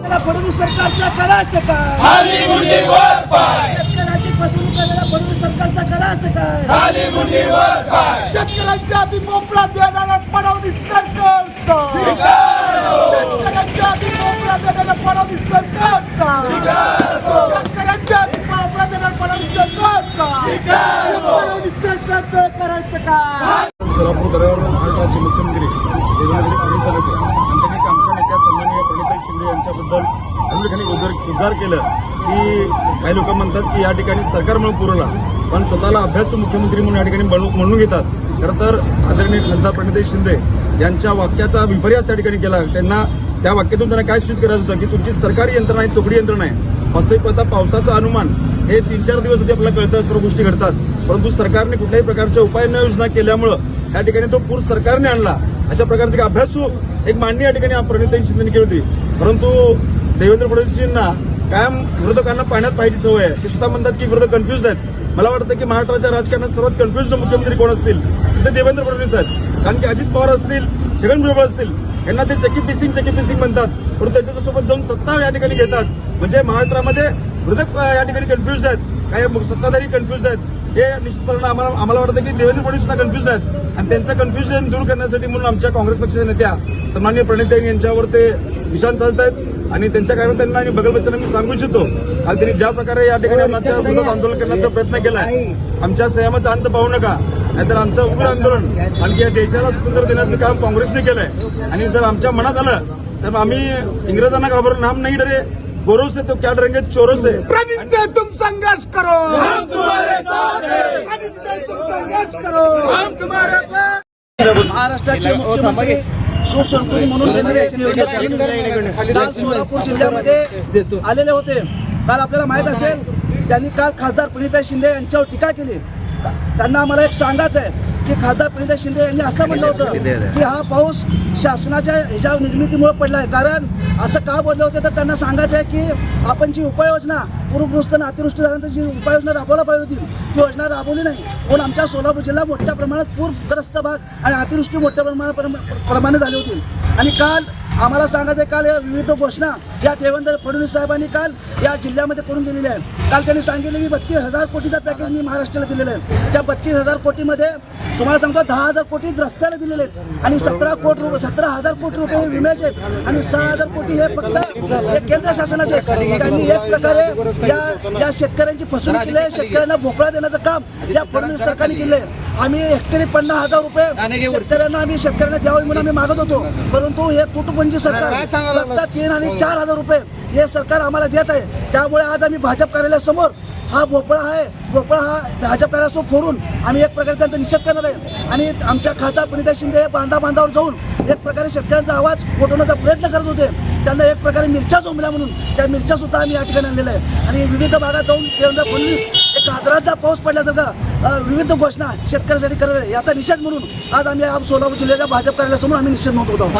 त्याला फडणवीस सरकारचं करायचं काय? खाली मुंडी वर पाय. शेतकऱ्याची फसवणूक करायला फडणवीस सरकारचं करायचं काय? शेतकऱ्यांच्या आधी मोकळा देणारा फडणवीस सरकारचा. शेतकऱ्यांच्या आधी मोकळा देणारा फडणवीस सरकारचा. शेतकऱ्यांच्या आधी मोकळा देणारा फडणवीस सरकारचा. फडणवीस सरकारचं करायचं काय? सोलापूर दऱ्यावर महाराष्ट्राचे मुख्यमंत्री देवेंद्र फडणवीस होते. आणि त्यांनी आमच्या नेत्या सन्माननीय प्रणिताई शिंदे यांच्याबद्दल या उद्गार उद्गार केलं. की काही लोक म्हणतात की या ठिकाणी सरकार म्हणून पुरवला. पण स्वतःला अभ्यास मुख्यमंत्री म्हणून या ठिकाणी म्हणून घेतात. खरं तर आदरणीय खासदार प्रणिताई शिंदे यांच्या वाक्याचा विपर्यास त्या ठिकाणी केला. त्यांना त्या वाक्यातून त्यांना काय सूचित करायचं होतं? की तुमची सरकारी यंत्रणा आहे तुकडी यंत्रणा आहे. वास्तविक पाहता पावसाचं अनुमान हे तीन चार दिवस आधी आपल्याला कळतं सर्व गोष्टी घडतात. परंतु सरकारने कुठल्याही प्रकारच्या उपाययोजना केल्यामुळं या ठिकाणी तो पूर सरकारने आणला. अशा प्रकारचा एक अभ्यासू एक मांडणी या ठिकाणी प्रणिताई शिंदेने केली होती. परंतु देवेंद्र फडणवीसजींना कायम विरोधकांना पाण्यात पाहिजे सवय आहे. ते सुद्धा म्हणतात की विरोधक कन्फ्युज आहेत. मला वाटतं की महाराष्ट्राच्या राजकारणात सर्वात कन्फ्युज मुख्यमंत्री कोण असतील? ते देवेंद्र फडणवीस आहेत. कारण की अजित पवार असतील छगन भुजबळ असतील यांना ते चकी पिसिंग चकी पिसिंग म्हणतात. परंतु त्यांच्यासोबत जाऊन सत्ता या ठिकाणी घेतात. म्हणजे महाराष्ट्रामध्ये विरोधक या ठिकाणी कन्फ्युज आहेत. काही सत्ताधारी कन्फ्युज आहेत. हे निश्चितपणे आम्हाला आम्हाला वाटतं की देवेंद्र फडणवीस सुद्धा कन्फ्युज आहेत. आणि त्यांचं कन्फ्युजन दूर करण्यासाठी म्हणून आमच्या काँग्रेस पक्षाच्या नेत्या सन्मान्य प्रणिताई यांच्यावर ते निशाण साधत आहेत आणि त्यांच्या कारण त्यांना आणि बगलबच्चांना मी सांगू इच्छितो. आज त्यांनी ज्या प्रकारे या ठिकाणी आमच्या विरोधात आंदोलन करण्याचा प्रयत्न केलाय आमच्या संयमाचा अंत पाहू नका. नाहीतर आमचं उग्र आंदोलन आणखी या देशाला स्वातंत्र्य देण्याचं काम काँग्रेसने केलंय. आणि जर आमच्या मनात आलं तर आम्ही इंग्रजांना घाबरून नाम नाही डरे. गोरो से तो क्या डरेंगे? चोरो से। प्रणित तुम संघर्ष करो। हम तुम्हारे साथ हैं। प्रणित तुम संघर्ष करो। हम तुम्हारे साथ। महाराष्ट्राचे मुख्यमंत्री म्हणून सोलापूर जिल्ह्यामध्ये आलेले होते. काल आपल्याला माहीत असेल त्यांनी काल खासदार प्रणिता शिंदे यांच्यावर टीका केली. त्यांना आम्हाला एक सांगायचं आहे की खासदार प्रणिता शिंदे यांनी असं म्हणलं होतं की हा पाऊस शासनाच्या ह्याच्या निर्मितीमुळे पडला आहे कारण असं का बोलले होते? तर त्यांना सांगायचं आहे की आपण जी उपाययोजना पूरग्रस्त आणि अतिवृष्टी झाल्यानंतर जी उपाययोजना राबवला पाहिजे होती ती योजना राबवली नाही. पण आमच्या सोलापूर जिल्हा मोठ्या प्रमाणात पूरग्रस्त भाग आणि अतिवृष्टी मोठ्या प्रमाणात प्रमाणे झाली होती. आणि काल आम्हाला सांगायचं आहे, काल या विविध घोषणा या देवेंद्र फडणवीस साहेबांनी काल या जिल्ह्यामध्ये करून गेलेल्या आहे काल त्यांनी सांगितलं की बत्तीस हजार कोटीचा पॅकेज मी महाराष्ट्राला दिलेलं आहे. त्या बत्तीस हजार कोटीमध्ये तुम्हाला सांगतो दहा हजार कोटी रस्त्याला दिलेले आहेत आणि सतरा कोटी रुपये सतरा हजार कोटी रुपये विम्याचे आहेत आणि सहा हजार कोटी हे फक्त हे केंद्र शासनाचे आहेत. त्यांनी एक प्रकारे या या शेतकऱ्यांची फसवणूक केली आहे. शेतकऱ्यांना भोपळा देण्याचं काम या फडणवीस सरकारने केलं आहे. आम्ही हेक्टरी पन्नास हजार रुपये शेतकऱ्यांना आम्ही शेतकऱ्यांना द्यावे म्हणून आम्ही मागत होतो. परंतु हे तुटपुंजी सरकार फक्त तीन आणि चार हजार रुपये हे सरकार आम्हाला देत आहे. त्यामुळे आज आम्ही भाजप कार्यालयासमोर हा भोपळा आहे. भोपळा हा भाजप कार्यालयासमोर फोडून आम्ही एक प्रकारे त्यांचा निषेध करणार आहे. आणि आमच्या खासदार प्रणिता शिंदे हे बांधा बांधावर जाऊन एक प्रकारे शेतकऱ्यांचा आवाज गोठवण्याचा प्रयत्न करत होते. त्यांना एक प्रकारे मिरच्या जोमल्या म्हणून त्या मिरच्या सुद्धा आम्ही या ठिकाणी आणलेल्या आहे आणि विविध भागात जाऊन देवेंद्र फडणवीस गाजराचा पाऊस पडल्यासारखा विविध घोषणा शेतकऱ्यांसाठी करत आहे. याचा निषेध म्हणून आज आम्ही सोलापूर जिल्ह्याच्या भाजप कार्यालयासमोर आम्ही निषेध नोंदवत आहोत.